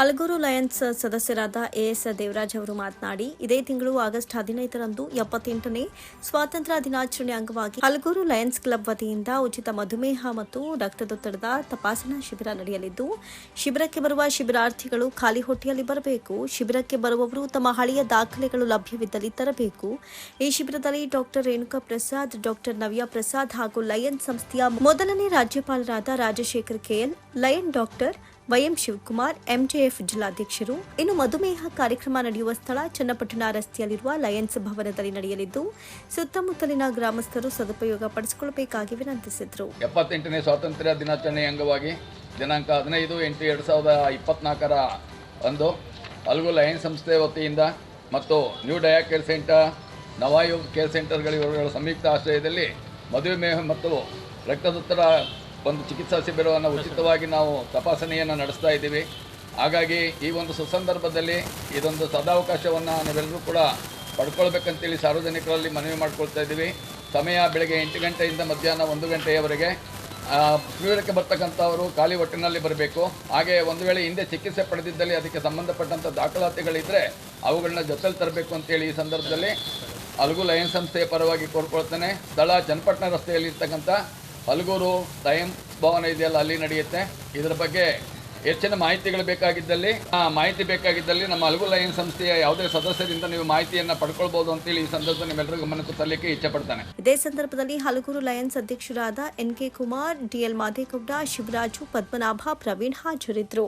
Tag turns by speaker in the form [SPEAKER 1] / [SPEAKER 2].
[SPEAKER 1] Halagur Lions ಸದಸ್ಯರಾದ as Devaraj ಅವರು ಮಾತನಾಡಿ, ಇದೇ ತಿಂಗಳು ಆಗಸ್ಟ್ ಹದಿನೈದರಂದು ಎಪ್ಪತ್ತೆಂಟನೇ ಸ್ವಾತಂತ್ರ್ಯ ದಿನಾಚರಣೆ ಅಂಗವಾಗಿ ಹಲಗೂರು ಲಯನ್ಸ್ ಕ್ಲಬ್ ವತಿಯಿಂದ ಉಚಿತ ಮಧುಮೇಹ ಮತ್ತು ರಕ್ತದೊತ್ತಡದ ತಪಾಸಣಾ ಶಿಬಿರ ನಡೆಯಲಿದ್ದು, ಶಿಬಿರಕ್ಕೆ ಬರುವ ಶಿಬಿರಾರ್ಥಿಗಳು ಖಾಲಿ ಹೊಟ್ಟೆಯಲ್ಲಿ ಬರಬೇಕು, ಶಿಬಿರಕ್ಕೆ ಬರುವವರು ತಮ್ಮ ಹಳೆಯ ದಾಖಲೆಗಳು ಲಭ್ಯವಿದ್ದಲ್ಲಿ ತರಬೇಕು. ಈ ಶಿಬಿರದಲ್ಲಿ ಡಾಕ್ಟರ್ ರೇಣುಕಾ ಪ್ರಸಾದ್, ಡಾಕ್ಟರ್ ನವ್ಯ ಪ್ರಸಾದ್ ಹಾಗೂ ಲಯನ್ಸ್ ಸಂಸ್ಥೆಯ ಮೊದಲನೇ ರಾಜ್ಯಪಾಲರಾದ Rajashekhar K L lion doctor Y M Shivakumar, M J F ಜಿಲ್ಲಾಧ್ಯಕ್ಷರು. ಇನ್ನು ಮಧುಮೇಹ ಕಾರ್ಯಕ್ರಮ ನಡೆಯುವ ಸ್ಥಳ ಚನ್ನಪಟ್ಟಣ ರಸ್ತೆಯಲ್ಲಿರುವ ಲಯನ್ಸ್ ಭವನದಲ್ಲಿ ನಡೆಯಲಿದ್ದು, ಸುತ್ತಮುತ್ತಲಿನ ಗ್ರಾಮಸ್ಥರು ಸದುಪಯೋಗ ಪಡಿಸಿಕೊಳ್ಳಬೇಕಾಗಿ ವಿನಂತಿಸಿದರು.
[SPEAKER 2] ಎಪ್ಪತ್ತೆಂಟನೇ ಸ್ವಾತಂತ್ರ್ಯ ದಿನಾಚರಣೆ ಅಂಗವಾಗಿ ದಿನಾಂಕ ಹದಿನೈದು ಎಂಟು ಎರಡು ಸಾವಿರದ ಇಪ್ಪತ್ನಾಲ್ಕರ ಅಂದು ಅಲ್ಗು ಲಯನ್ಸ್ ಸಂಸ್ಥೆ ವತಿಯಿಂದ ಮತ್ತು new dia care centre, Navayu care ಸೆಂಟರ್ಗಳ ಸಂಯುಕ್ತ ಆಶ್ರಯದಲ್ಲಿ ಮಧುಮೇಹ ಮತ್ತು ರಕ್ತದೊತ್ತಡ ಒಂದು ಚಿಕಿತ್ಸಾ ಶಿಬಿರವನ್ನು ಉಚಿತವಾಗಿ ನಾವು ತಪಾಸಣೆಯನ್ನು ನಡೆಸ್ತಾ ಇದ್ದೀವಿ. ಹಾಗಾಗಿ ಈ ಒಂದು ಸುಸಂದರ್ಭದಲ್ಲಿ ಇದೊಂದು ಸದಾವಕಾಶವನ್ನು ನಾವೆಲ್ಲರೂ ಕೂಡ ಪಡ್ಕೊಳ್ಬೇಕಂತೇಳಿ ಸಾರ್ವಜನಿಕರಲ್ಲಿ ಮನವಿ ಮಾಡ್ಕೊಳ್ತಾ ಇದ್ದೀವಿ. ಸಮಯ ಬೆಳಗ್ಗೆ ಎಂಟು ಗಂಟೆಯಿಂದ ಮಧ್ಯಾಹ್ನ ಒಂದು ಗಂಟೆಯವರೆಗೆ ಶಿಬಿರಕ್ಕೆ ಬರ್ತಕ್ಕಂಥವರು ಖಾಲಿ ಹೊಟ್ಟಿನಲ್ಲಿ ಬರಬೇಕು. ಹಾಗೆ ಒಂದು ವೇಳೆ ಹಿಂದೆ ಚಿಕಿತ್ಸೆ ಪಡೆದಿದ್ದಲ್ಲಿ ಅದಕ್ಕೆ ಸಂಬಂಧಪಟ್ಟಂಥ ದಾಖಲಾತಿಗಳಿದ್ದರೆ ಅವುಗಳನ್ನ ಜೊತೆಲಿ ತರಬೇಕು ಅಂತೇಳಿ ಈ ಸಂದರ್ಭದಲ್ಲಿ ಹಲಗು ಲಯನ್ ಸಂಸ್ಥೆಯ ಪರವಾಗಿ ಕೋರ್ಕೊಳ್ತೇನೆ. ಸ್ಥಳ ಚನ್ನಪಟ್ಟಣ ರಸ್ತೆಯಲ್ಲಿ ಇರ್ತಕ್ಕಂಥ ಹಲಗೂರು ಲಯನ್ ಭವನ ಇದೆಯಲ್ಲ, ಅಲ್ಲಿ ನಡೆಯುತ್ತೆ. ಇದರ ಬಗ್ಗೆ ಹೆಚ್ಚಿನ ಮಾಹಿತಿಗಳು ಬೇಕಾಗಿದ್ದಲ್ಲಿ, ಆ ಮಾಹಿತಿ ಬೇಕಾಗಿದ್ದಲ್ಲಿ ನಮ್ಮ ಹಲಗು ಲಯನ್ ಸಂಸ್ಥೆಯ ಯಾವುದೇ ಸದಸ್ಯರಿಂದ ನೀವು ಮಾಹಿತಿಯನ್ನು ಪಡ್ಕೊಳ್ಬೋದು ಅಂತೇಳಿ ಈ ಸಂದರ್ಭದಲ್ಲಿ ನಿಮ್ಮೆಲ್ಲರಿಗೂ ಗಮನಕ್ಕೆ ತರಲಿಕ್ಕೆ ಇಚ್ಛೆ ಪಡ್ತಾನೆ.
[SPEAKER 1] ಇದೇ ಸಂದರ್ಭದಲ್ಲಿ ಹಲಗೂರು ಲಯನ್ಸ್ ಅಧ್ಯಕ್ಷರಾದ N K Kumar D L Madegowda, Shivaraju, Padmanabha, Praveen ಹಾಜರಿದ್ದರು.